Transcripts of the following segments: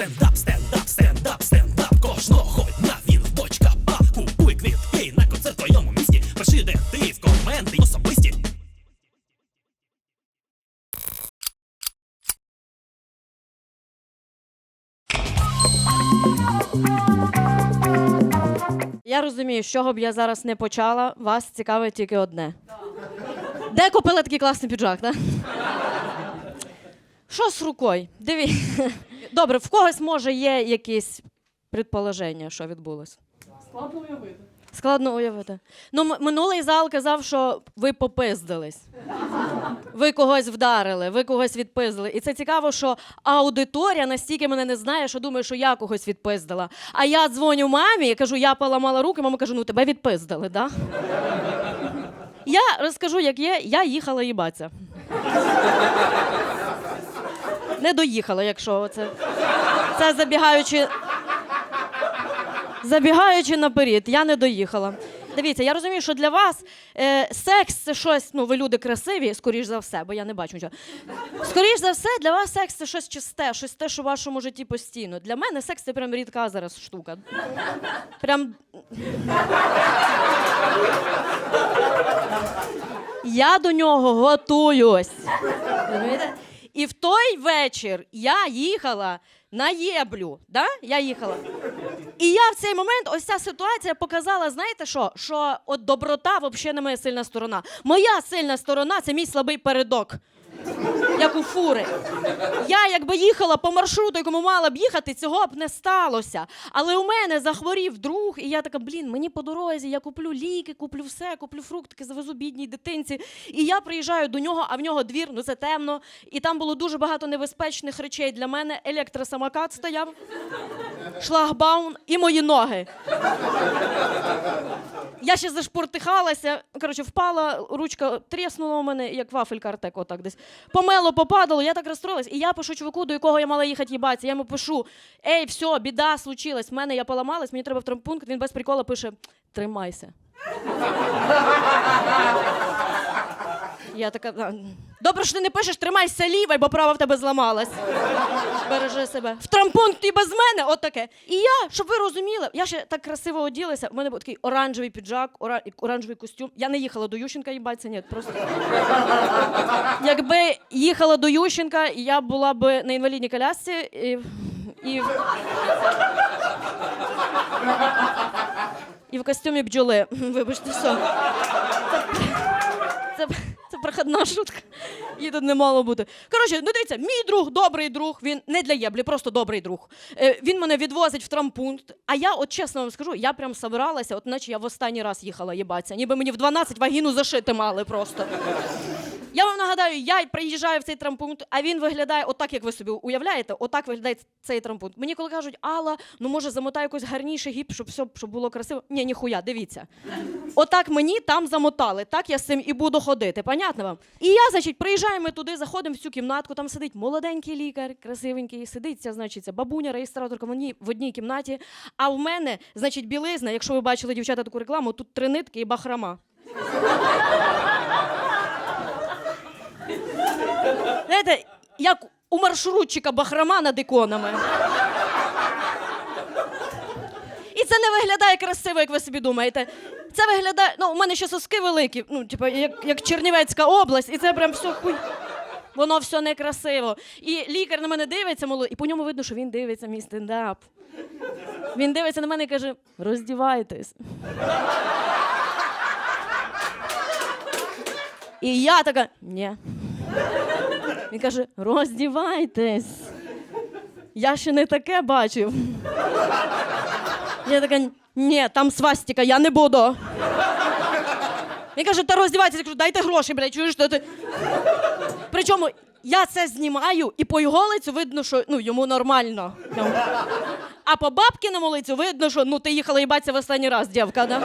Стендап, стендап, стендап, стендап Кожного дня він в бочка пап Купуй квітки на концерт твоєму місті Пиши, де ти в коменти особисті Я розумію, з чого б я зараз не почала, вас цікавить тільки одне. Де купила такий класний піджак, так? Що з рукою? Диві. Добре, в когось може є якісь предположення, що відбулося. Складно уявити. Складно уявити. Ну, м- минулий зал казав, що ви попиздились. Ви когось вдарили, ви когось відпиздили. І це цікаво, що аудиторія настільки мене не знає, що думає, що я когось відпиздила. А я дзвоню мамі і кажу, я поламала руки, мама каже, ну тебе відпиздили, да? Я розкажу, як є, я їхала їбатися. Не доїхала, якщо це. Це забігаючи. Забігаючи наперед, я не доїхала. Дивіться, я розумію, що для вас е, секс це щось, ну ви люди красиві, скоріш за все, бо я не бачу нічого. Скоріш за все, для вас секс це щось чисте, щось те, що в вашому житті постійно. Для мене секс це прям рідка зараз штука. Прям. Я до нього готуюсь. Розумієте? І в той вечір я їхала на єблю. Да? Я їхала. І я в цей момент, ось ця ситуація показала, знаєте що? Що от доброта взагалі не моя сильна сторона. Моя сильна сторона це мій слабий передок. Як у фури. Я якби їхала по маршруту, якому мала б їхати, цього б не сталося. Але у мене захворів друг, і я така, блін, мені по дорозі, я куплю ліки, куплю все, куплю фруктики, завезу бідній дитинці. І я приїжджаю до нього, а в нього двір, ну це темно. І там було дуже багато небезпечних речей для мене. Електросамокат стояв, шлагбаун і мої ноги. Я ще зашпортихалася, коротше, впала, ручка тріснула у мене, як вафелька Артек, отак десь. Помело, попадало, я так розстроїлась. І я пишу чуваку, до якого я мала їхати їбатися. Я йому пишу: Ей, все, біда случилась, в мене я поламалась, мені треба в травмпункт. Він без прикола пише: тримайся. Я така. Добре, що ти не пишеш, тримайся лівай, бо права в тебе зламалась. Бережи себе. В травмпункт і без мене, от таке. І я, щоб ви розуміли, я ще так красиво оділася. У мене був такий оранжевий піджак, ора- оранжевий костюм. Я не їхала до Ющенка, їбаться, ні, просто. Якби їхала до Ющенка, я була б на інвалідній колясці і. і... І в костюмі бджоли. Вибачте, що. Це, це проходна шутка. Її тут не мало бути. Коротше, ну дивіться, мій друг, добрий друг, він не для єблі, просто добрий друг. Е, він мене відвозить в трампункт. А я, от чесно вам скажу, я прям собиралася, от наче я в останній раз їхала їбаться. Ніби мені в 12 вагіну зашити мали просто. Я вам нагадаю, я приїжджаю в цей трампункт, а він виглядає отак, як ви собі уявляєте, отак виглядає цей трампункт. Мені коли кажуть, Алла, ну може замотай якось гарніше гіп, щоб все щоб було красиво. Ні, ніхуя, дивіться. Отак мені там замотали, так я з цим і буду ходити. Понятно вам? І я, значить, приїжджаємо туди, заходимо в цю кімнатку, там сидить молоденький лікар, красивенький, сидить значить, бабуня, реєстраторка одній, в одній кімнаті. А в мене, значить, білизна, якщо ви бачили дівчата таку рекламу, тут три нитки і бахрама. Знаєте, як у маршрутчика бахрама над іконами. І це не виглядає красиво, як ви собі думаєте. Це виглядає. Ну, у мене ще соски великі, ну, типу, як, як Чернівецька область, і це прям все хуй. Воно все некрасиво. І лікар на мене дивиться, молод... і по ньому видно, що він дивиться мій стендап. Він дивиться на мене і каже: роздівайтесь. І я така, ні. Він каже: роздівайтесь. Я ще не таке бачив. Я така, ні, там свастика, я не буду. Він каже, та роздівайтеся, я кажу, дайте гроші, блядь, чуєш, що ти. Причому я це знімаю, і по його лицю видно, що ну, йому нормально. А по бабкиному лицю видно, що ну ти їхала їбатися в останній раз, дівка, да?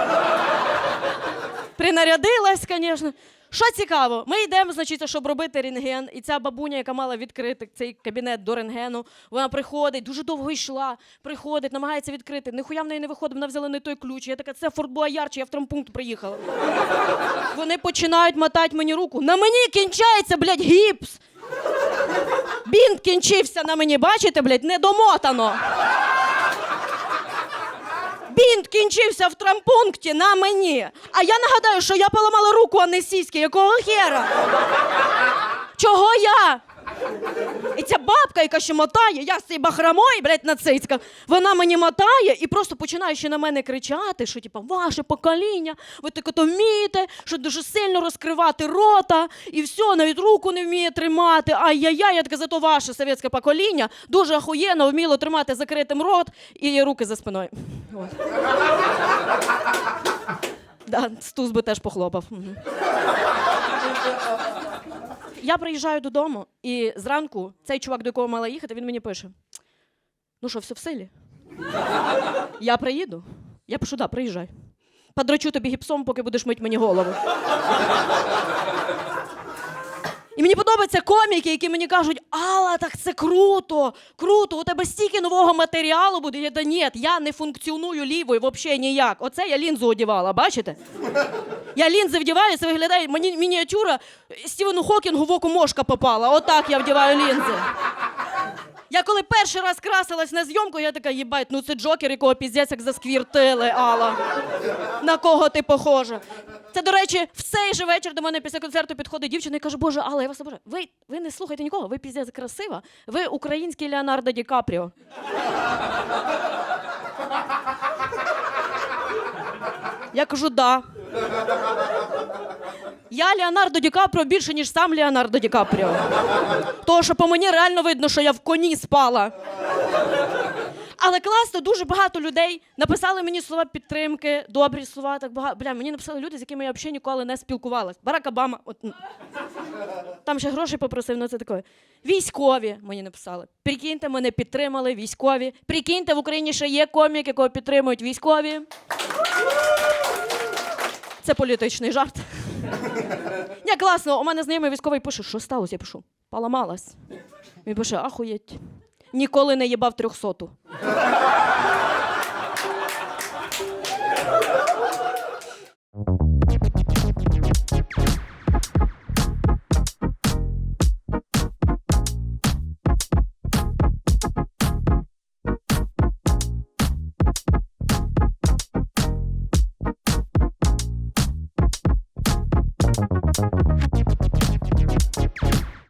Принарядилась, звісно. Що цікаво, ми йдемо, значить, щоб робити рентген, і ця бабуня, яка мала відкрити цей кабінет до рентгену, вона приходить, дуже довго йшла, приходить, намагається відкрити. Ніхуя в неї не виходить, вона взяла не той ключ. Я така, це Форт Буаяр, чи я в травмпункт приїхала. Вони починають мотати мені руку. На мені кінчається, блядь, гіпс. Бінт кінчився на мені, бачите, блядь, недомотано. Бінт кінчився в трампункті на мені. А я нагадаю, що я поламала руку, а не сіськи. Якого хера? Чого я? І ця бабка, яка ще мотає, я з цією бахрамою, блядь, нацистська, вона мені мотає і просто починає ще на мене кричати, що типа ваше покоління, ви таке то вмієте, що дуже сильно розкривати рота, і все, навіть руку не вміє тримати. Ай-яй-яй, я таке зато ваше совєтське покоління дуже охуєнно вміло тримати закритим рот і руки за спиною. От. Да, Стус би теж похлопав. Я приїжджаю додому, і зранку цей чувак, до якого мала їхати, він мені пише: Ну що, все в силі? Я приїду. Я пишу, да, приїжджай. Подрачу тобі гіпсом, поки будеш мить мені голову. І мені подобаються коміки, які мені кажуть, Алла, так це круто, круто, у тебе стільки нового матеріалу буде. Я да ні, я не функціоную лівою взагалі ніяк. Оце я лінзу одівала, бачите? Я лінзи вдіваю, це виглядає мені мініатюра Стівену Хокінгу в око мошка попала. Отак я вдіваю лінзи. Я коли перший раз красилась на зйомку, я така, їбать, ну це Джокер, якого піздець як засквіртили, Алла. На кого ти похожа? Це, до речі, в цей же вечір до мене після концерту підходить дівчина і каже, Боже, Алла, я вас обожаю. Ви, ви не слухайте нікого, ви піздець красива. Ви український Леонардо Ді Капріо. Я кажу, да. Я Леонардо Ді Капріо більше, ніж сам Леонардо Ді Капріо. Тому що по мені реально видно, що я в коні спала. Але класно, дуже багато людей написали мені слова підтримки, добрі слова. Так багато. Бля, мені написали люди, з якими я взагалі ніколи не спілкувалась. Барак Обама. От, там ще гроші попросив, ну це таке. Військові мені написали. Прикиньте, мене підтримали військові. Прикиньте, в Україні ще є комік, якого підтримують військові. Це політичний жарт. Ні, класно, у мене знайомий військовий пише, що сталося? Я пишу, поламалась. Він пише, ахуєть. Ніколи не їбав трьохсоту.